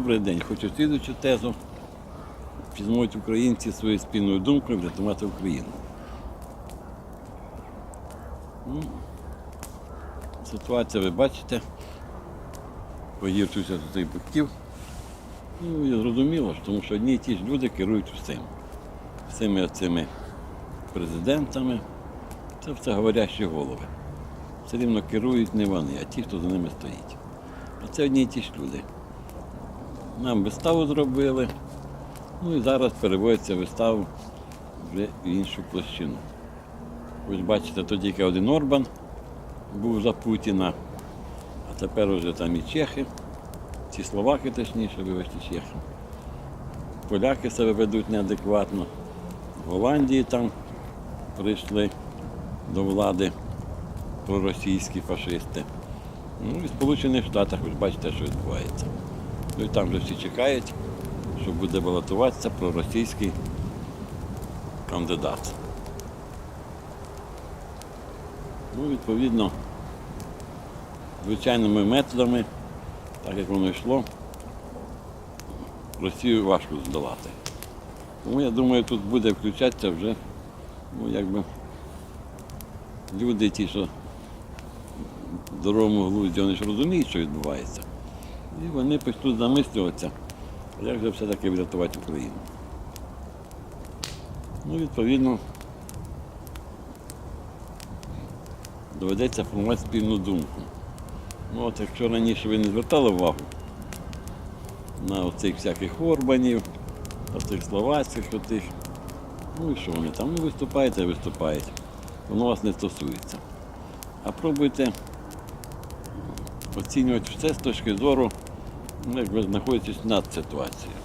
Добрий день. Хочу слідучу тезу. Зможуть українці своєю спільною думкою врятувати Україну? Ну, ситуація ви бачите. Погіршився з цих боків. Ну, і зрозуміло, тому що одні і ті ж люди керують всім. Всіми цими президентами. Це все говорящі голови. Все рівно керують не вони, а ті, хто за ними стоїть. А це одні і ті ж люди. Нам виставу зробили, ну і зараз переводиться виставу вже в іншу площину. Ось бачите, то тільки один Орбан був за Путіна, а тепер вже там і чехи, ці словаки точніше, вибачте, чехи. Поляки себе ведуть неадекватно. В Голландії там прийшли до влади проросійські фашисти. Ну і в Сполучених Штатах ви бачите, що відбувається. Ну і там вже всі чекають, що буде балотуватися проросійський кандидат. Ну, відповідно, звичайними методами, так як воно йшло, Росію важко здолати. Тому я думаю, тут буде включатися вже, ну, якби люди ті, що в здоровому глузді, вони ж розуміють, що відбувається. І вони почнуть замислюватися, як же все-таки врятувати Україну. Ну, відповідно, доведеться формувати спільну думку. Ну, от якщо раніше ви не звертали увагу на оцих всяких Орбанів, оцих словацьких, отих, ну і що вони там, ну виступаєте, виступаєте. Воно вас не стосується. А пробуйте оцінювати все з точки зору, ну, як ви знаходитесь над ситуацією.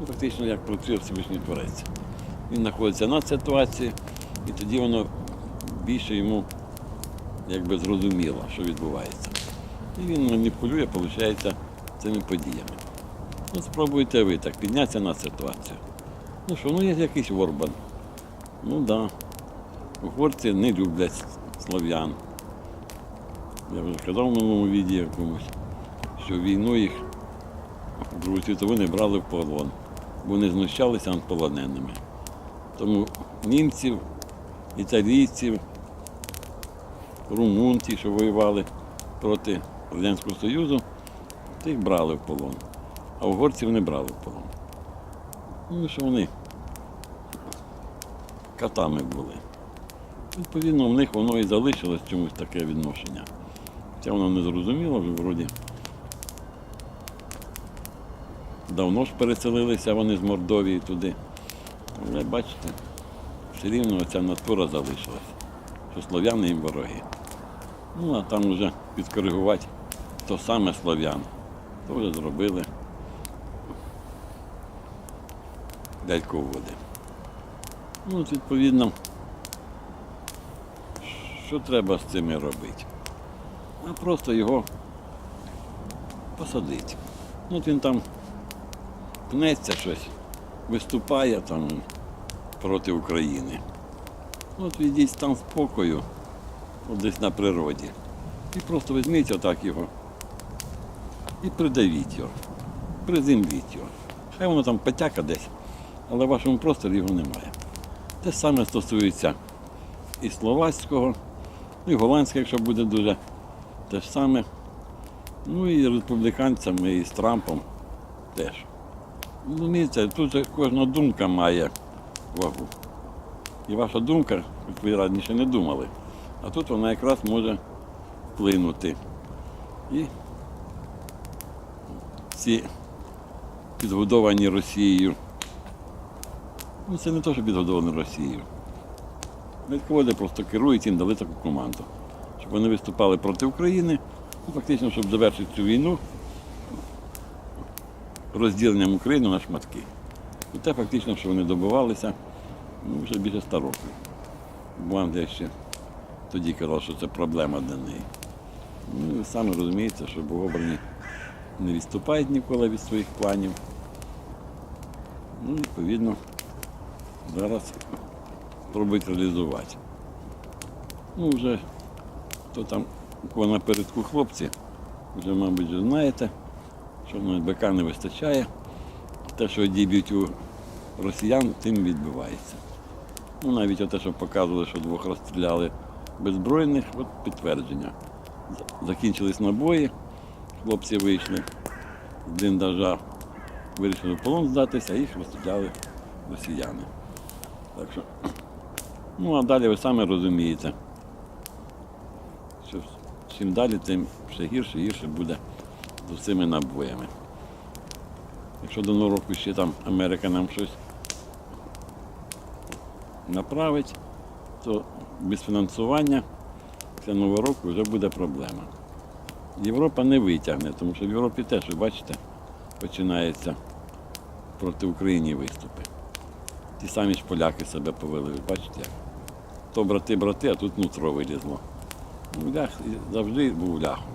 Ну, фактично, як працює Всевишній Творець. Він знаходиться над ситуацією, і тоді воно більше йому якби зрозуміло, що відбувається. І він маніпулює, виходить, цими подіями. Ну, спробуйте ви так піднятися над ситуацією. Ну що, ну є якийсь Орбан. Ну так. Да. Угорці не люблять слов'ян. Я вже казав в минулому відео якомусь, що війну їх Другу світову не брали в полон, бо вони знущалися над полоненими. Тому німців, італійців, румун, ті, що воювали проти Радянського Союзу, тих брали в полон. А угорців не брали в полон. Ну, що вони катами були. Відповідно, в них воно і залишилось чомусь таке відношення. Хоча воно не зрозуміло, вроді. Давно ж переселилися вони з Мордовії туди. Але бачите, все рівно ця натура залишилась, що слов'яни їм вороги. Ну, а там вже підкоригувати то саме слов'ян. То вже зробили дядьководи. Ну, от, відповідно, що треба з цими робити? А просто його посадити. Ну, от він там пнеться щось, виступає там проти України. От відійдіть стан спокою, от десь на природі. І просто візьміть отак його і придавіть його, приземліть його. Хай воно там потяка десь, але в вашому просторі його немає. Те саме стосується і словацького, і голландського, якщо буде дуже те ж саме. Ну і республіканцями, і з Трампом теж. Розумієте, тут кожна думка має вагу. І ваша думка, як ви раніше не думали, а тут вона якраз може вплинути. І ці підгодовані Росією. Ну, це не те, що підгодовані Росією. Медководи просто керують їм дали таку команду, вони виступали проти України, ну, фактично, щоб завершити цю війну розділенням України на шматки. І те фактично, що вони добивалися ну, вже більше 100 років. Бо ще тоді казала, що це проблема для неї. Ну, ви самі розумієте, що богобрані не відступають ніколи від своїх планів. Ну, відповідно, зараз спробують реалізувати. Ну, вже хто там у кого напередку хлопці, вже, мабуть, вже знаєте, що ну, БК не вистачає. Те, що діб'ють у росіян, тим відбувається. Ну, навіть те, що показували, що двох розстріляли беззбройних, от підтвердження. Закінчились набої, хлопці вийшли з бліндажа, вирішили в полон здатися, їх розстріляли росіяни. Так що, ну а далі ви самі розумієте, чим далі, тим ще гірше і гірше буде з цими набоями. Якщо до нового року ще там Америка нам щось направить, то без фінансування після Нового року вже буде проблема. Європа не витягне, тому що в Європі теж, ви бачите, починається проти України виступи. Ті самі ж поляки себе повели, ви бачите як. То брати-брати, а тут нутро вилізло. Лях завжди був ляхом.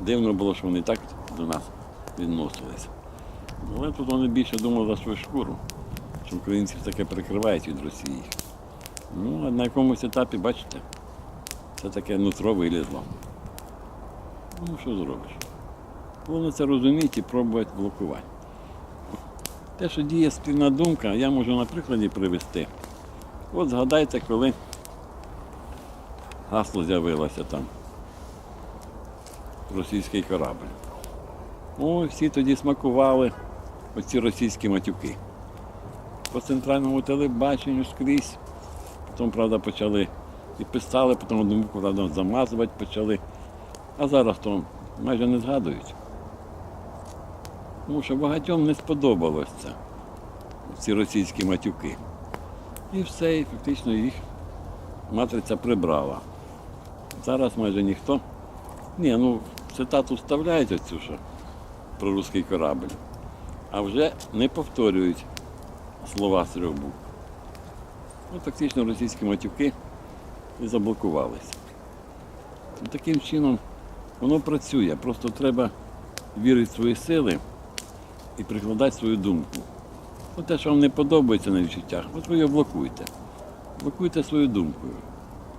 Дивно було, що вони так до нас відносились. Але тут вони більше думали за свою шкуру, що українців таке прикривають від Росії. Ну, а на якомусь етапі, бачите, це таке нутро вилізло. Ну, що зробиш? Головне це розуміти і пробувати блокувати. Те, що діє спільна думка, я можу на прикладі привести. От згадайте, коли гасло з'явилося там. Російський корабль. О, всі тоді смакували оці російські матюки. По центральному телебаченню скрізь. Потім, правда, почали і писали, потім букву, правда, замазувати почали. А зараз то майже не згадують. Тому що багатьом не сподобалось це, ці російські матюки. І все, і фактично їх матриця прибрала. Зараз майже ніхто. Ні, ну цитату вставляють оцю, що про русський корабль, а вже не повторюють слова з трьох букв. Ну, фактично російські матюки і заблокувалися. Таким чином воно працює, просто треба вірити в свої сили і прикладати свою думку. От те, що вам не подобається на відчуттях, от ви його блокуйте. Блокуйте свою думкою.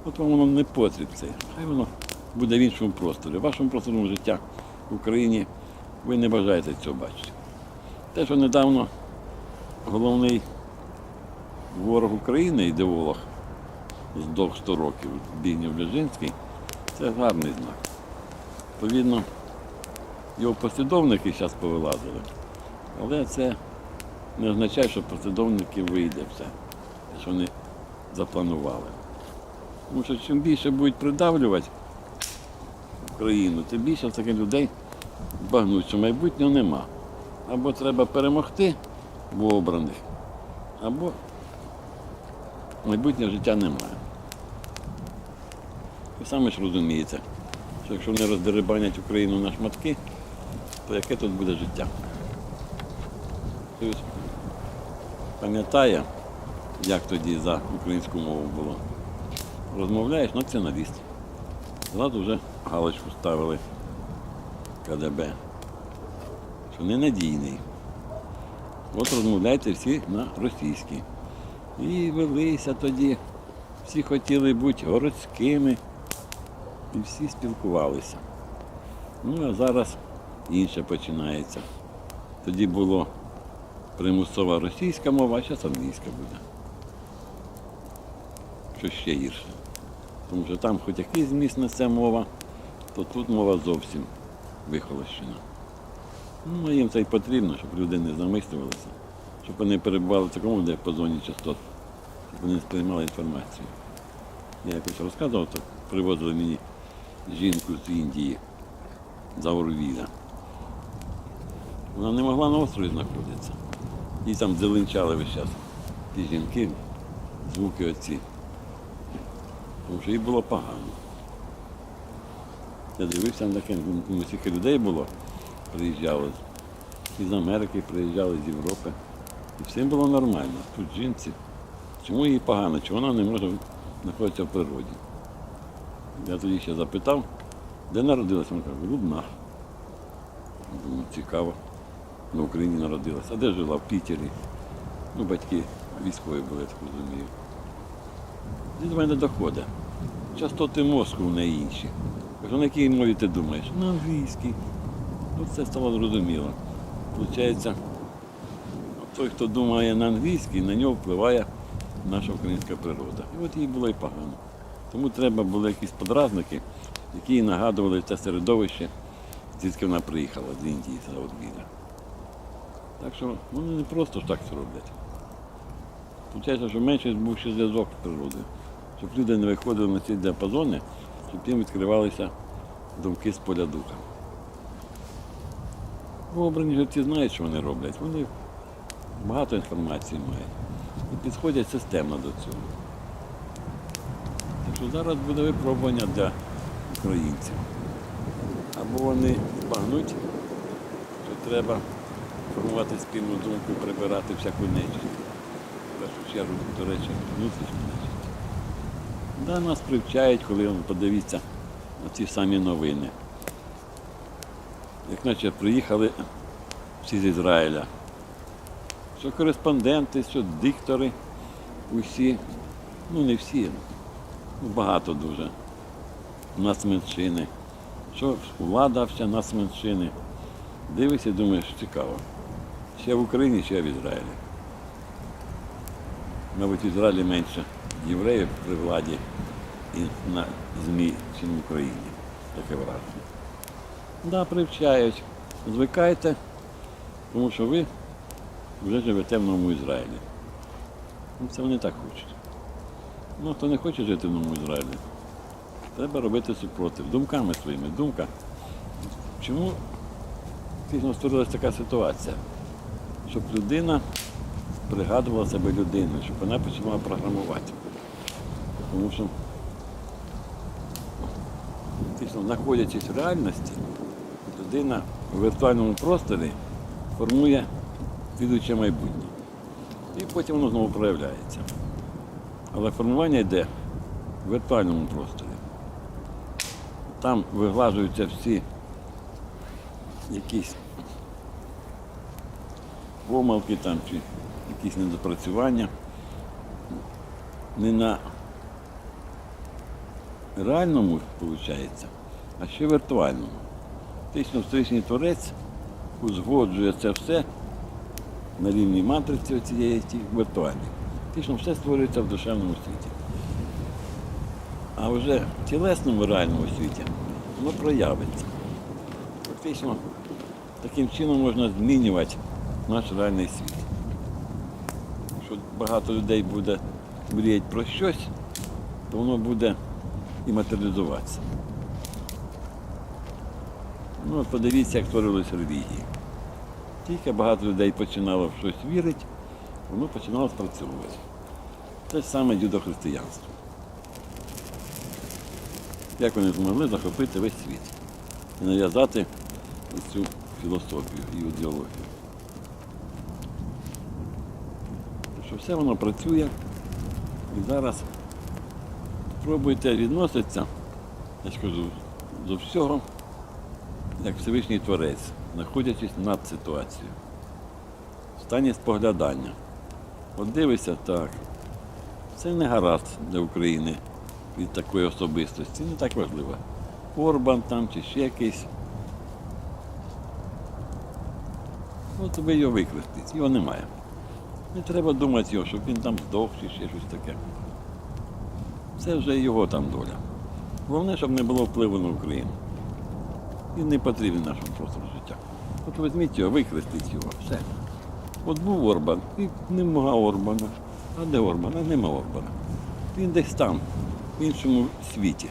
От вам воно не потріб це. Хай воно буде в іншому просторі. В вашому просторі життя в Україні ви не бажаєте цього бачити. Те, що недавно головний ворог України, ідеолог з довг 100 років, Бігнів Бжезинський, це гарний знак. Відповідно, його послідовники зараз повилазили, але це не означає, що послідовників вийде все, що вони запланували. Тому що чим більше будуть придавлювати Україну, тим більше таких людей збагнуть, що майбутнього нема. Або треба перемогти в обраних, або майбутнього життя немає. Ви самі ж розумієте, що якщо вони роздерибанять Україну на шматки, то яке тут буде життя? Пам'ятає, як тоді за українську мову було. Розмовляєш націоналіст. Зразу вже галочку ставили КДБ, що ненадійний. От розмовляйте всі на російській. І велися тоді, всі хотіли бути городськими і всі спілкувалися. Ну а зараз інше починається. Тоді було примусова російська мова, а зараз англійська буде. Що ще гірше. Тому що там хоч якийсь зміст несе мова, то тут мова зовсім вихолощена. Ну, їм це й потрібно, щоб люди не замислювалися, щоб вони перебували в такому діапазоні частот, щоб вони сприймали інформацію. Я якось розказував, так привозили мені жінку з Індії за Орвіля. Вона не могла на острові знаходитися. Їй там зеленчали весь час. Ті жінки, звуки оці. Тому що їй було погано. Я дивився на таке, ну, стільки людей було, приїжджали. І з Америки приїжджали, з Європи. І всім було нормально. Тут жінці. Чому їй погано? Чому вона не може знаходитися в природі? Я тоді ще запитав, де народилася? Вона каже, в. Думаю, цікаво. На Україні народилася. А де жила? В Пітері. Ну, батьки військові були, я так розумію. До мене доходить. Частоти мозку в неї інші. Кажу, на якій мові ти думаєш? На англійській. Ну, це стало зрозуміло. Получається, той, хто думає на англійській, на нього впливає наша українська природа. І от їй було і погано. Тому треба були якісь подразники, які їй нагадували це середовище, звідки вона приїхала з Індії, з Аутбіля. Так що вони не просто ж так це роблять. Получається, що менше був ще зв'язок з природою. Щоб люди не виходили на ці діапазони, щоб їм відкривалися думки з поля духа. Ну, обрані жерці знають, що вони роблять. Вони багато інформації мають і підходять системно до цього. Так що зараз буде випробування для українців. Або вони збагнуть, що треба формувати спільну думку, прибирати всяку нечість. В першу чергу, до речі, внутрішню нечість. Да, нас привчають, коли подивіться на ці самі новини. Як наче приїхали всі з Ізраїля. Що кореспонденти, що диктори, усі, ну не всі, ну, багато дуже. Нас меншини. Що влада вся нас меншини. Дивишся думаєш, цікаво. Ще в Україні, ще в Ізраїлі. Мабуть, в Ізраїлі менше євреїв при владі і на ЗМІ, ніж в Україні. Таке враження. Да, привчають. Звикайте, тому що ви вже живете в новому Ізраїлі. Ну, Це вони так хочуть. Ну, хто не хоче жити в новому Ізраїлі, треба робити супротив. Думками своїми. Думка. Чому фактично створилася така ситуація? Щоб людина пригадувала себе людиною, щоб вона почала програмувати. Тому що фактично, знаходячись в реальності, людина у віртуальному просторі формує слідуюче майбутнє. І потім воно знову проявляється. Але формування йде в віртуальному просторі. Там виглажуються всі якісь помилки там, чи якісь недопрацювання. Не на реальному, виходить, а ще віртуальному. Фактично встрічний творець узгоджує це все на рівні матриці цієї віртуальної. Фактично все створюється в душевному світі. А вже в тілесному реальному світі воно проявиться. Фактично, таким чином можна змінювати наш реальний світ. Якщо багато людей буде мріяти про щось, то воно буде і матеріалізуватися. Ну, от подивіться, як творились релігії. Тільки багато людей починало в щось вірити, воно починало спрацьовувати. Те ж саме юдохристиянство. Як вони змогли захопити весь світ і нав'язати цю філософію і ідеологію. Що все воно працює і зараз спробуйте відноситися, я ж кажу, до всього, як Всевишній Творець, знаходячись над ситуацією. В стані споглядання. От дивишся так. Це не гаразд для України від такої особистості, не так важливо. Орбан там чи ще якийсь. От ви його використаєте, його немає. Не треба думати його, щоб він там здох чи ще щось таке. Це вже його там доля. Головне, щоб не було впливу на Україну. Він не потрібен нашому простору життя. От візьміть його, використайте його, все. От був Орбан, і нема Орбана. А де Орбан? А нема Орбана. Він десь там, в іншому світі.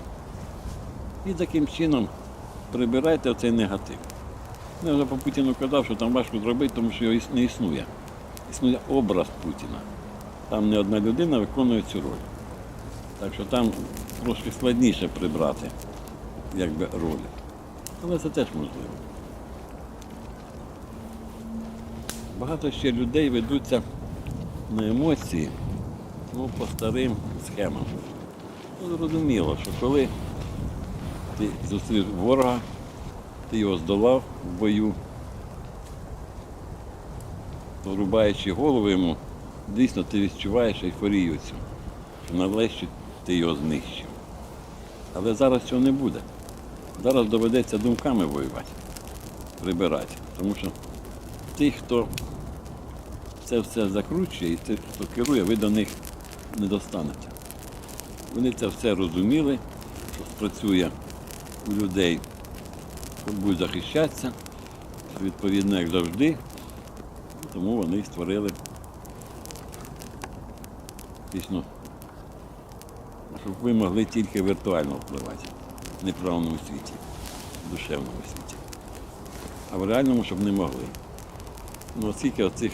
І таким чином прибирайте оцей негатив. Я вже по Путіну казав, що там важко зробити, тому що його не існує. Існує образ Путіна. Там не одна людина виконує цю роль. Так що там трошки складніше прибрати якби, ролі. Але це теж можливо. Багато ще людей ведуться на емоції ну, по старим схемам. Ну, зрозуміло, що коли ти зустрів ворога, ти його здолав в бою, то рубаючи голову йому, дійсно ти відчуваєш ейфорію цю, що нарешті ти його знищив. Але зараз цього не буде. Зараз доведеться думками воювати. прибирати. Тому що тих, хто це все закручує і тих, хто керує, ви до них не достанете. Вони це все розуміли, що спрацює у людей, що будуть захищатися, відповідно, як завжди. Тому вони створили фактично, щоб ви могли тільки віртуально впливати, в правильному світі, в душевному світі. А в реальному, щоб не могли. Ну, оскільки оцих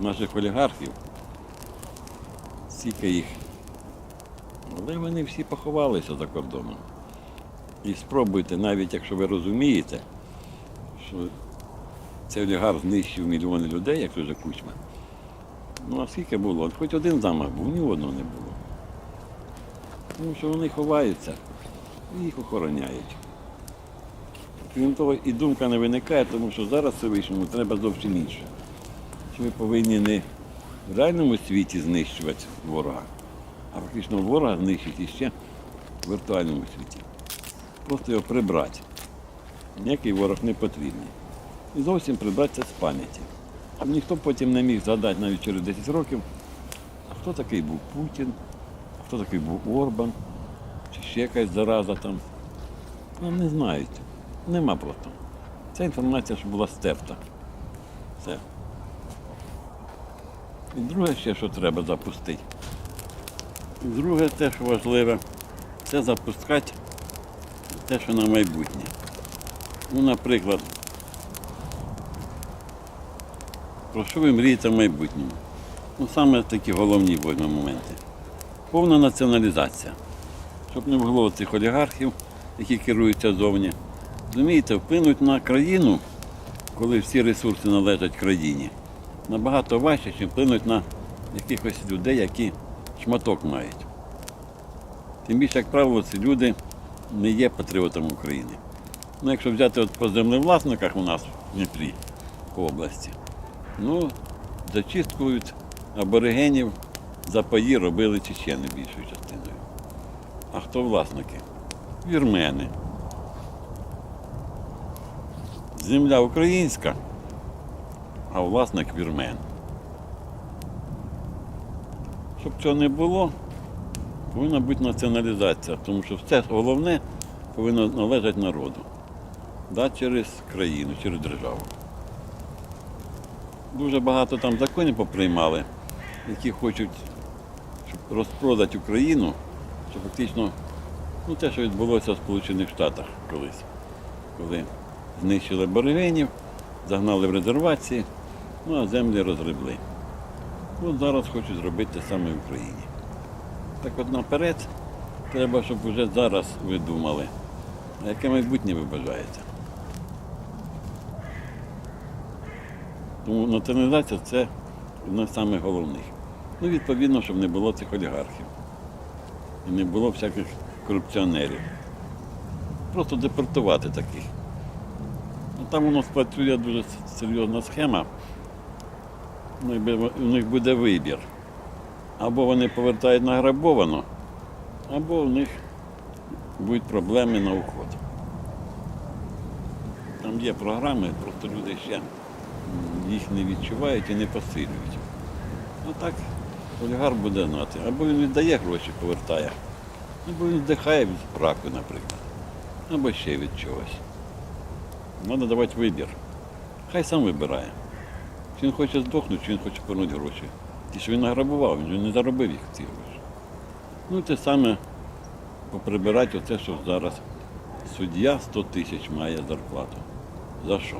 наших олігархів, стільки їх, але вони всі поховалися за кордоном. І спробуйте, навіть якщо ви розумієте, що цей олігарх знищив мільйони людей, як вже кучма. Ну, а скільки було? Хоч один замах був, ні одного не було. Тому що вони ховаються і їх охороняють. Крім того, і думка не виникає, тому що зараз Всевишньому треба зовсім інше. Що ви повинні не в реальному світі знищувати ворога, а фактично ворога знищити ще в віртуальному світі. Просто його прибрати. Ніякий ворог не потрібний. І зовсім прибратися з пам'яті. Ніхто потім не міг згадати навіть через 10 років, хто такий був Путін, хто такий був Орбан, чи ще якась зараза там. Ну, не знають. Нема просто. Ця інформація ж була стерта. Все. І друге ще, що треба запустити. І друге те, що важливе, це запускати те, що на майбутнє. Ну, наприклад, про що ви мрієте в майбутньому? Ну, саме такі головні моменти. Повна націоналізація. Щоб не було цих олігархів, які керуються зовні. Розумієте, вплинуть на країну, коли всі ресурси належать країні, набагато важче, ніж вплинуть на якихось людей, які шматок мають. Тим більше, як правило, ці люди не є патріотами України. Ну, якщо взяти от по землевласниках у нас в Дніпрі, по області, ну, зачистку від аборигенів за паї робили чечени більшою частиною. А хто власники? Вірмени. Земля українська, а власник вірмен. Щоб цього не було, повинна бути націоналізація, тому що все головне повинно належати народу. Да, через країну, через державу. Дуже багато там законів поприймали, які хочуть щоб розпродати Україну, що фактично ну, те, що відбулося в Сполучених Штатах колись, коли знищили боригенів, загнали в резервації, ну а землі розгребли. От зараз хочуть зробити те саме в Україні. Так от наперед треба, щоб вже зараз ви думали, а яке майбутнє ви бажаєте. Тому націоналізація це одне з самих головних. Ну, відповідно, щоб не було цих олігархів. І не було всяких корупціонерів. Просто депортувати таких. Ну, там у нас працює дуже серйозна схема. Ну, У них буде вибір. Або вони повертають награбовано, або в них будуть проблеми на уход. Там є програми, просто люди ще їх не відчувають і не посилюють. Ну так, олігарх буде знати. Або він віддає гроші, повертає, або він здихає від раку, наприклад, або ще від чогось. Треба давати вибір. Хай сам вибирає. Чи він хоче здохнути, чи він хоче повернути гроші. Ті, що він награбував, він не заробив їх ці гроші. Ну те саме поприбирати оце, що зараз суддя 100 тисяч має зарплату. За що?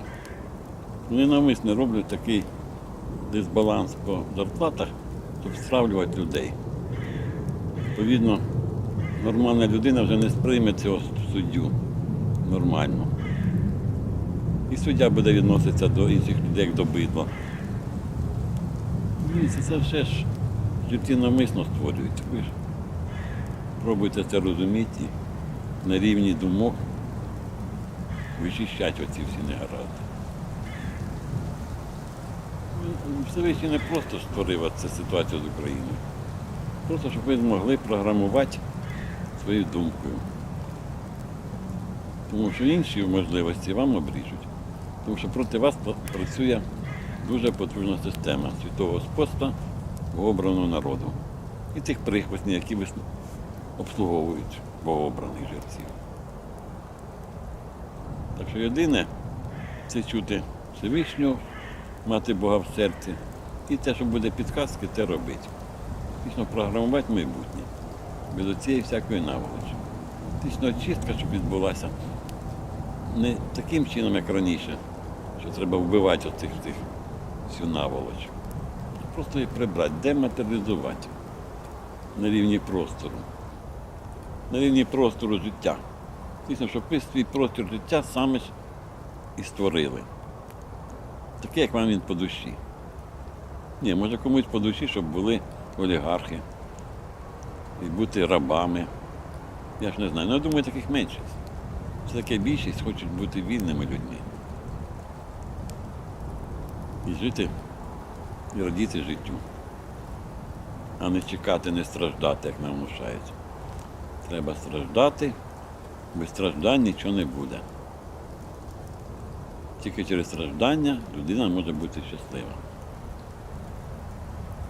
Вони навмисно роблять такий дисбаланс по зарплатах, щоб людей. Відповідно, нормальна людина вже не сприйме цього суддю нормально. І суддя буде відноситися до інших людей як до бидла. Дивіться, це все ж житті навмисно створюють. Ви ж пробуйте це розуміти на рівні думок вичищати оці всі негаразди. Ну, Всевишній не просто створив цю ситуацію з Україною. Просто щоб ви змогли програмувати свою думкою. Тому що інші можливості вам обріжуть. Тому що проти вас працює дуже потужна система святого господства обраного народу. І тих прихвостнів, які обслуговують богообраних жерців. Так що єдине це чути Всевишнього, мати Бога в серці. І те, що буде підказки, те робити. Фактично програмувати майбутнє. Без оцієї всякої наволочі. Фактично очистка, щоб відбулася не таким чином, як раніше, що треба вбивати оцих цих всю наволоч. Просто її прибрати, дематеріалізувати на рівні простору. На рівні простору життя. Фактично, щоб ви свій простір життя саме ж і створили. Такий, як вам він по душі. Ні, може комусь по душі, щоб були олігархи і бути рабами. Я ж не знаю. Ну, я думаю, таких меншість. Це таке більшість хочуть бути вільними людьми. І жити, і радіти життю. А не чекати, не страждати, як нам внушають. Треба страждати, без страждань нічого не буде. Тільки через страждання людина може бути щаслива.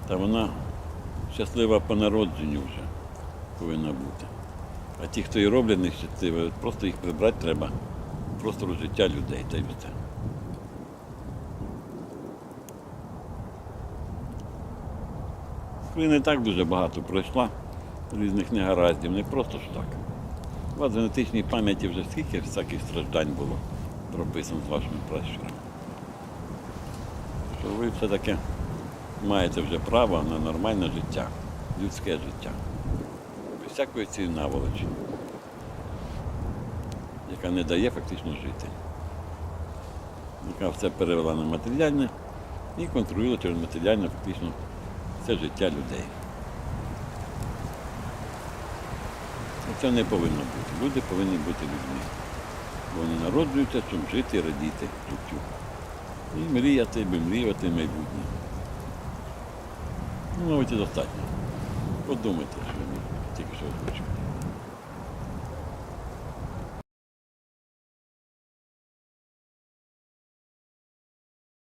Та вона щаслива по народженню вже повинна бути. А ті, хто і роблять нещасливі, просто їх прибрати треба з простору життя людей та й все. Коли не так дуже багато пройшла різних негараздів, не просто ж так. У вас в генетичній пам'яті вже скільки всяких страждань було прописано з вашими пращурами. Що ви все-таки маєте вже право на нормальне життя, людське життя. Без всякої цієї наволочі, яка не дає фактично жити. Яка все перевела на матеріальне і контролює через матеріальне фактично все життя людей. Це не повинно бути. Люди повинні бути людьми. Вони народжуються, щоб жити радіти життю. І мріяти, би мріяти майбутнє. Ну, мабуть, і достатньо. Подумайте, що я тільки що озвучив.